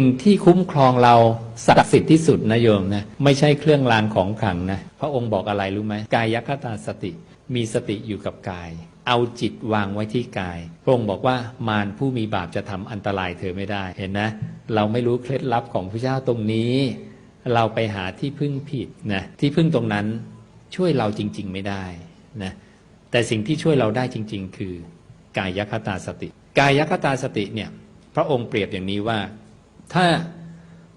สิ่งที่คุ้มครองเราศักดิ์สิทธิ์ที่สุดนะโยมนะไม่ใช่เครื่องรางของขลังนะพระองค์บอกอะไรรู้ไหมกายคตาสติ มีสติอยู่กับกาย เอาจิตวางไว้ที่กาย พระองค์บอกว่ามารผู้มีบาปจะทำอันตรายเธอไม่ได้เห็นนะ เราไม่รู้เคล็ดลับของพระเจ้าตรงนี้ เราไปหาที่พึ่งผิดนะที่พึ่งตรงนั้นช่วยเราจริง ๆ ไม่ได้นะแต่สิ่งที่ช่วยเราได้จริง ๆ คือกายคตาสติ กายคตาสติเนี่ยพระองค์เปรียบอย่างนี้ว่า ถ้า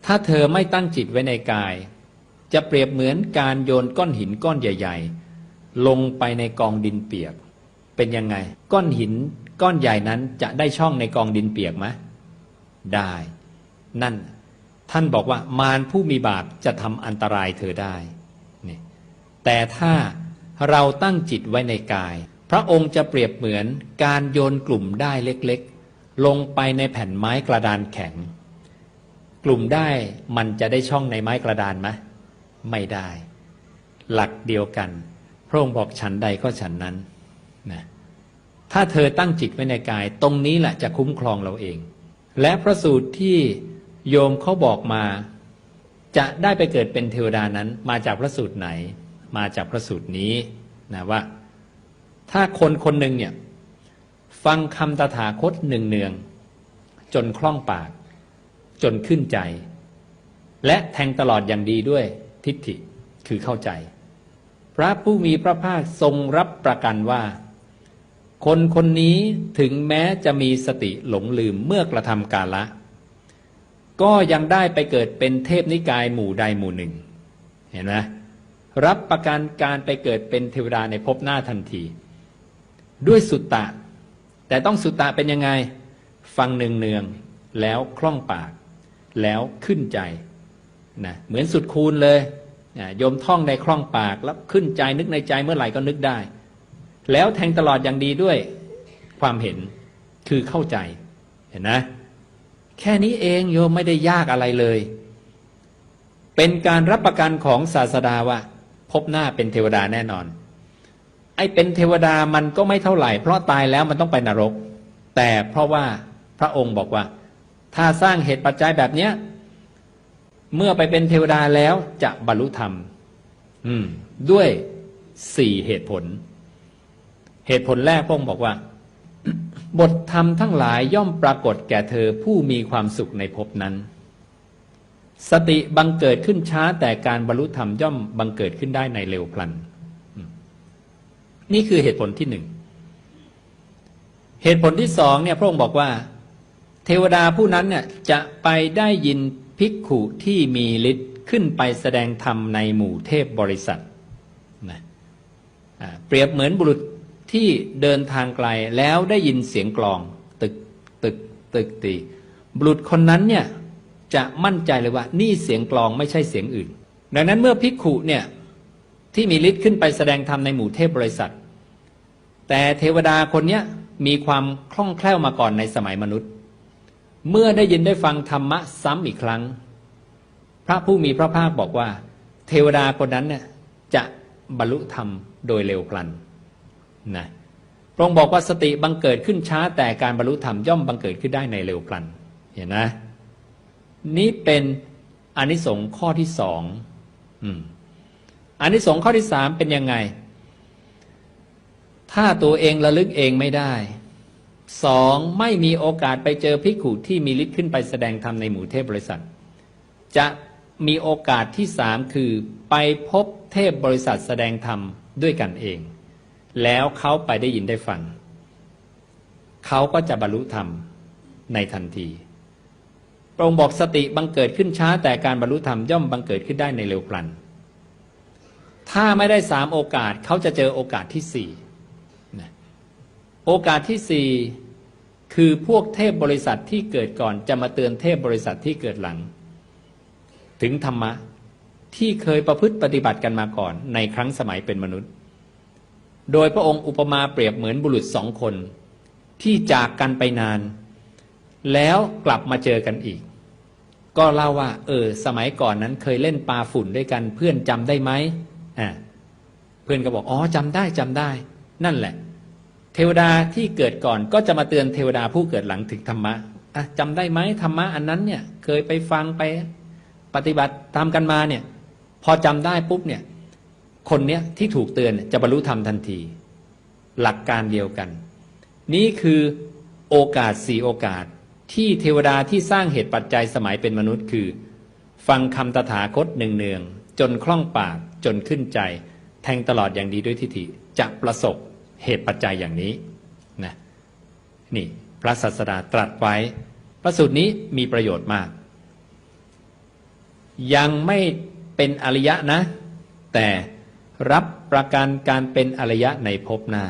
ถ้าเธอไม่ตั้งจิตไว้ในกาย จะเปรียบเหมือนการโยนก้อนหินก้อนใหญ่ ๆ ลงไปในกองดินเปียก เป็นยังไง ก้อนหินก้อนใหญ่นั้นจะได้ช่องในกองดินเปียกไหมได้ นั่นท่านบอกว่ามารผู้มีบาปจะทำอันตรายเธอได้นี่แต่ถ้าเราตั้งจิตไว้ในกาย พระองค์จะเปรียบเหมือนการโยนกลุ่มได้เล็กๆ ลงไปในแผ่นไม้กระดานแข็ง กลุ่มได้มันจะได้ช่องในไม้กระดานไหมไม่ได้ หลักเดียวกัน พระองค์บอกฉันใดก็ฉันนั้นนะถ้าเธอตั้งจิตไว้ในกาย ตรงนี้แหละจะคุ้มครองเราเอง และพระสูตรที่โยมเขาบอกมา จะได้ไปเกิดเป็นเทวดานั้น มาจากพระสูตรไหน มาจากพระสูตรนี้นะว่า ถ้าคนคนหนึ่งเนี่ยฟังคำตถาคตหนึ่งเนือง จนคล่องปาก จนขึ้นใจ และแทงตลอดอย่างดีด้วยทิฏฐิคือเข้าใจ พระผู้มีพระภาคทรงรับประกันว่า คนคนนี้ถึงแม้จะมีสติหลงลืมเมื่อกระทำกาละ ก็ยังได้ไปเกิดเป็นเทพนิกายหมู่ใดหมู่หนึ่ง เห็นไหมรับประกันการไปเกิดเป็นเทวดาในภพหน้าทันที ด้วยสุตตะ แต่ต้องสุตตะเป็นยังไง ฟังเนืองเนืองๆแล้วคล่องปาก แล้วขึ้นใจนะเหมือนสุดคูณเลยนะโยมท่องในคล่องปากแล้วขึ้นใจนึกในใจเมื่อไหร่ก็นึกได้ แล้วแทงตลอดอย่างดีด้วยความเห็นคือเข้าใจเห็นนะแค่นี้เองโยมไม่ได้ยากอะไรเลย เป็นการรับประกันของศาสดาว่า พบหน้าเป็นเทวดาแน่นอน ไอ้เป็นเทวดามันก็ไม่เท่าไหร่ เพราะตายแล้วมันต้องไปนรก แต่เพราะว่าพระองค์บอกว่า ถ้าสร้างเหตุปัจจัยแบบเนี้ย เมื่อไปเป็นเทวดาแล้วจะบรรลุธรรม อืม ด้วยสี่เหตุผล เหตุผลแรกพระองค์บอกว่า บทธรรมทั้งหลายย่อมปรากฏแก่เธอผู้มีความสุขในภพนั้น สติบังเกิดขึ้นช้าแต่การบรรลุธรรมย่อมบังเกิดขึ้นได้ในเร็วพลัน นี่คือเหตุผลที่หนึ่งเหตุผลที่สองเนี่ยพระองค์บอกว่า เทวดาผู้นั้นเนี่ยจะไปได้ยินภิกขุที่มีฤทธิ์ขึ้นไปแสดงธรรมในหมู่เทพบริษัทนะเปรียบเหมือนบุรุษที่เดินทางไกลแล้วได้ยินเสียงกลอง ตึกตึกตึกตีบุรุษคนนั้นเนี่ยจะมั่นใจเลยว่านี่เสียงกลองไม่ใช่เสียงอื่น ดังนั้นเมื่อภิกขุเนี่ยที่มีฤทธิ์ขึ้นไปแสดงธรรมในหมู่เทพบริษัท แต่เทวดาคนเนี้ยมีความคล่องแคล่วมาก่อนในสมัยมนุษย์ เมื่อได้ยินได้ฟังธรรมะซ้ำอีกครั้ง พระผู้มีพระภาคบอกว่า เทวดาคนนั้นเนี่ยจะบรรลุธรรมโดยเร็วพลันนะพระองค์บอกว่าสติบังเกิดขึ้นช้าแต่การบรรลุธรรมย่อมบังเกิดขึ้นได้ในเร็วพลันเห็นนะนี้เป็นอนิสงส์ข้อที่สองอืมอนิสงส์ข้อที่สามเป็นยังไง ถ้าตัวเองระลึกเองไม่ได้ สองไม่มีโอกาสไปเจอภิกขุที่มีฤทธิ์ขึ้นไปแสดงธรรมในหมู่เทพบริษัท จะมีโอกาสที่สามคือไปพบเทพบริษัทแสดงธรรมด้วยกันเอง แล้วเขาไปได้ยินได้ฟังเขาก็จะบรรลุธรรมในทันทีพระองค์บอกสติบังเกิดขึ้นช้าแต่การบรรลุธรรมย่อมบังเกิดขึ้นได้ในเร็วพลัน ถ้าไม่ได้สามโอกาสเขาจะเจอโอกาสที่สี่ โอกาสที่สี่คือพวกเทพบริษัทที่เกิดก่อนจะมาเตือนเทพบริษัทที่เกิดหลัง ถึงธรรมะที่เคยประพฤติปฏิบัติกันมาก่อน ในครั้งสมัยเป็นมนุษย์ โดยพระองค์อุปมาเปรียบเหมือนบุรุษสองคน ที่จากกันไปนาน แล้วกลับมาเจอกันอีก ก็เล่าว่า เออ สมัยก่อนนั้นเคยเล่นปลาฝุ่นด้วยกัน เพื่อนจำได้ไหมอ่าเพื่อนก็บอกอ๋อจำได้จำได้ นั่นแหละ เทวดาที่เกิดก่อนก็จะมาเตือนเทวดาผู้เกิดหลังถึงธรรมะอะจำได้ไหมธรรมะอันนั้นเนี่ยเคยไปฟังไปปฏิบัติตามกันมาเนี่ยพอจำได้ปุ๊บเนี่ยคนเนี้ยที่ถูกเตือนจะบรรลุธรรมทันที หลักการเดียวกัน นี่คือโอกาสสี่โอกาสที่เทวดาที่สร้างเหตุปัจจัยสมัยเป็นมนุษย์คือ ฟังคำตถาคตเนืองๆจนคล่องปากจนขึ้นใจ แทงตลอดอย่างดีด้วยทิฏฐิจะประสบ เหตุปัจจัยอย่างนี้นะนี่พระศาสดาตรัสไว้ พระสูตรนี้มีประโยชน์มาก ยังไม่เป็นอริยะนะ แต่รับประกันการเป็นอริยะในภพหน้า